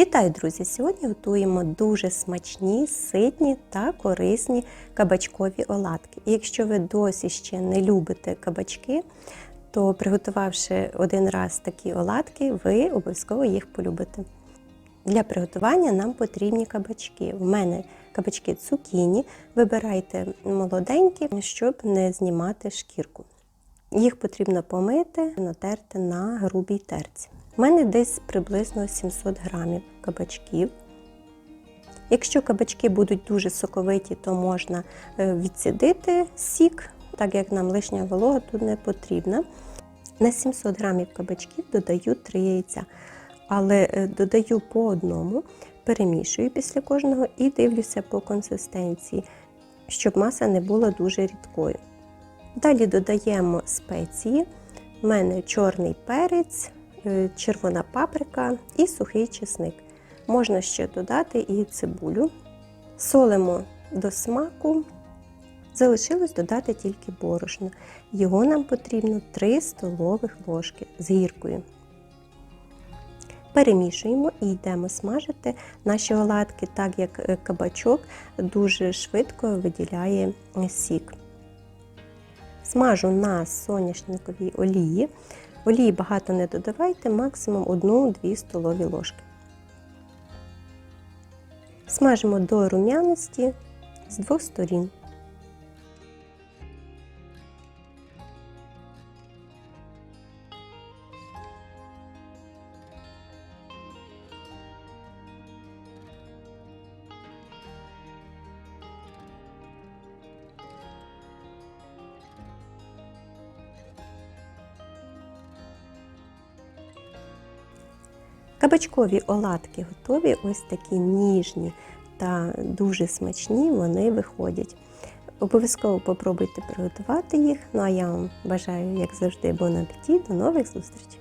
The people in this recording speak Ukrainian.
Вітаю, друзі! Сьогодні готуємо дуже смачні, ситні та корисні кабачкові оладки. І якщо ви досі ще не любите кабачки, то приготувавши один раз такі оладки, ви обов'язково їх полюбите. Для приготування нам потрібні кабачки. У мене кабачки цукіні. Вибирайте молоденькі, щоб не знімати шкірку. Їх потрібно помити, натерти на грубій терці. У мене десь приблизно 700 грамів кабачків. Якщо кабачки будуть дуже соковиті, то можна е, відсідити сік, так як нам лишня волога тут не потрібна. На 700 грамів кабачків додаю 3 яйця, але е, додаю по одному, перемішую після кожного і дивлюся по консистенції, щоб маса не була дуже рідкою. Далі додаємо спеції. У мене чорний перець, червона паприка і сухий чесник. Можна ще додати і цибулю. Солимо до смаку. Залишилось додати тільки борошно. Його нам потрібно 3 столових ложки з гіркою. Перемішуємо і йдемо смажити наші оладки, так як е, кабачок дуже швидко виділяє сік. Смажу на соняшниковій олії. Олії багато не додавайте, максимум 1-2 столові ложки. Смажимо до рум'яності з двох сторін. Кабачкові оладки готові, ось такі ніжні та дуже смачні вони виходять. Обов'язково попробуйте приготувати їх. Ну а я вам бажаю, як завжди, бон апеті. До нових зустрічей!